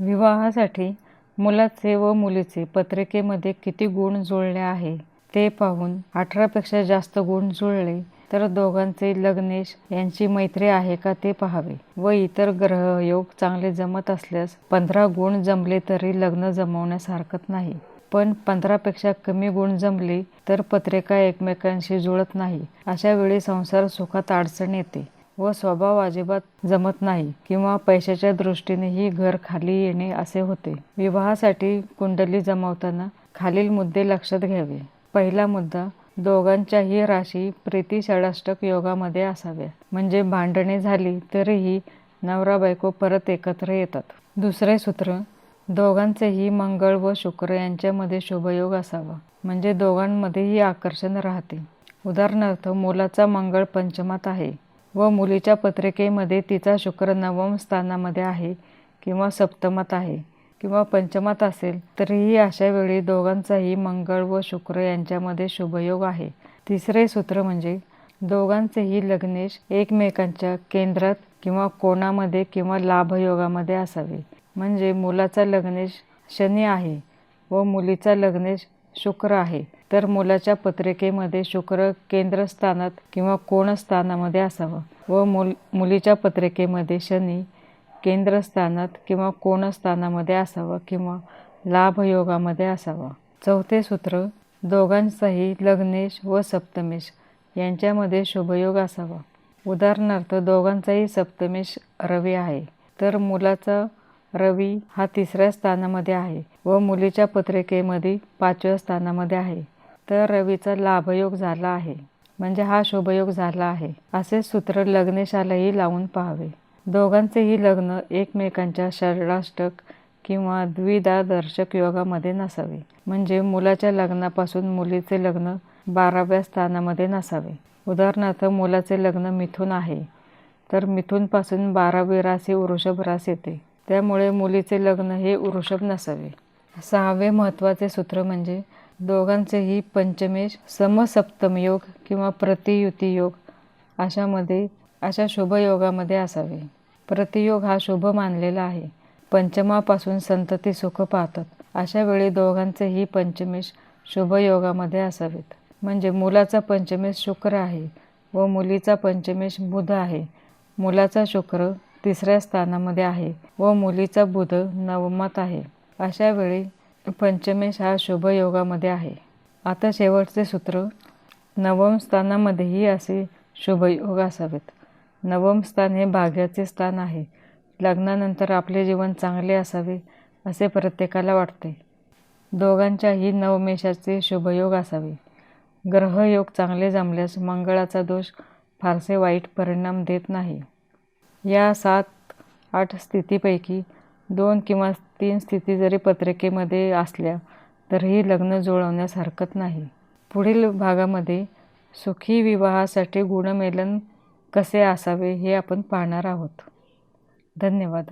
विवाहासाठी मुलाचे व मुलीचे पत्रिकेमध्ये किती गुण जुळले आहे ते पाहून अठरापेक्षा जास्त गुण जुळले तर दोघांचे लग्नेश यांची मैत्री आहे का ते पहावे व इतर ग्रहयोग चांगले जमत असल्यास पंधरा गुण जमले तरी लग्न जमवण्यास हरकत नाही. पण पंधरापेक्षा कमी गुण जमले तर पत्रिका एकमेकांशी जुळत नाही. अशा वेळी संसार सुखात अडचण येते. व स्वभाव अजिबात जमत नाही किंवा पैशाच्या दृष्टीनेही घर खाली येणे असे होते. विवाहासाठी कुंडली जमवताना खालील मुद्दे लक्षात घ्यावे. पहिला मुद्दा दोघांच्याही राशी प्रीती षडाष्टक योगामध्ये असाव्या. म्हणजे भांडणे झाली तरीही नवरा बायको परत एकत्र येतात. दुसरे सूत्र दोघांचेही मंगळ व शुक्र यांच्यामध्ये शुभयोग असावा. म्हणजे दोघांमध्येही आकर्षण राहते. उदाहरणार्थ मुलाचा मंगळ पंचमात आहे. व मुलीच्या पत्रिकेमध्ये तिचा शुक्र नवम स्थानामध्ये आहे किंवा सप्तमात आहे किंवा पंचमात असेल तरीही अशा वेळी दोघांचाही मंगळ व शुक्र यांच्यामध्ये शुभयोग आहे. तिसरे सूत्र म्हणजे दोघांचेही लग्नेश एकमेकांच्या केंद्रात किंवा कोणामध्ये किंवा लाभयोगामध्ये असावे. म्हणजे मुलाचा लग्नेश शनी आहे व मुलीचा लग्नेश शुक्र आहे. तर मुलाच्या पत्रिकेमध्ये शुक्र केंद्रस्थानात किंवा कोणस्थानामध्ये असावं व मुल मुलीच्या पत्रिकेमध्ये शनी केंद्रस्थानात किंवा कोणस्थानामध्ये असावं किंवा लाभयोगामध्ये असावा. चौथे सूत्र दोघांचाही लग्नेश व सप्तमेश यांच्यामध्ये शुभयोग असावा. उदाहरणार्थ दोघांचाही सप्तमेश रवी आहे. तर मुलाचा रवी हा तिसऱ्या स्थानामध्ये आहे व मुलीच्या पत्रिकेमध्ये पाचव्या स्थानामध्ये आहे. तर रवीचा लाभयोग झाला आहे. म्हणजे हा शुभयोग झाला आहे. असे सूत्र लग्नेशालाही लावून पाहावे. दोघांचेही लग्न एकमेकांच्या षडाष्टक किंवा द्विदादर्शक योगामध्ये नसावे. म्हणजे मुलाच्या लग्नापासून मुलीचे लग्न बाराव्या स्थानामध्ये नसावे. उदाहरणार्थ मुलाचे लग्न मिथून आहे. तर मिथूनपासून बारावी राशी वृषभ रास येते. त्यामुळे मुलीचे लग्न हे वृषभ नसावे. सहावे महत्त्वाचे सूत्र म्हणजे दोघांचेही पंचमेश समसप्तम योग किंवा प्रतियुती योग अशामध्ये अशा शुभयोगामध्ये असावे. प्रतियोग हा शुभ मानलेला आहे. पंचमापासून संतती सुख पाहतात. अशा वेळी दोघांचेही पंचमेश शुभयोगामध्ये असावेत. म्हणजे मुलाचा पंचमेश शुक्र आहे व मुलीचा पंचमेश बुध आहे. मुलाचा शुक्र तिसऱ्या स्थानामध्ये आहे व मुलीचा बुध नवमात आहे. अशा वेळी पंचमेश हा शुभयोगामध्ये आहे. आता शेवटचे सूत्र. नवम स्थानामध्येही असे शुभयोग असावेत. नवम स्थान हे भाग्याचे स्थान आहे. लग्नानंतर आपले जीवन चांगले असावे असे प्रत्येकाला वाटते. दोघांच्याही नवमेशाचे शुभयोग असावे. ग्रहयोग चांगले जमल्यास मंगळाचा दोष फारसे वाईट परिणाम देत नाही. या सात आठ स्थितीपैकी दोन किंवा तीन स्थिती जरी पत्रिकेमध्ये असल्या तरीही लग्न जुळवण्यास हरकत नाही. पुढील भागामध्ये सुखी विवाहासाठी गुणमेलन कसे असावे हे आपण पाहणार आहोत. धन्यवाद.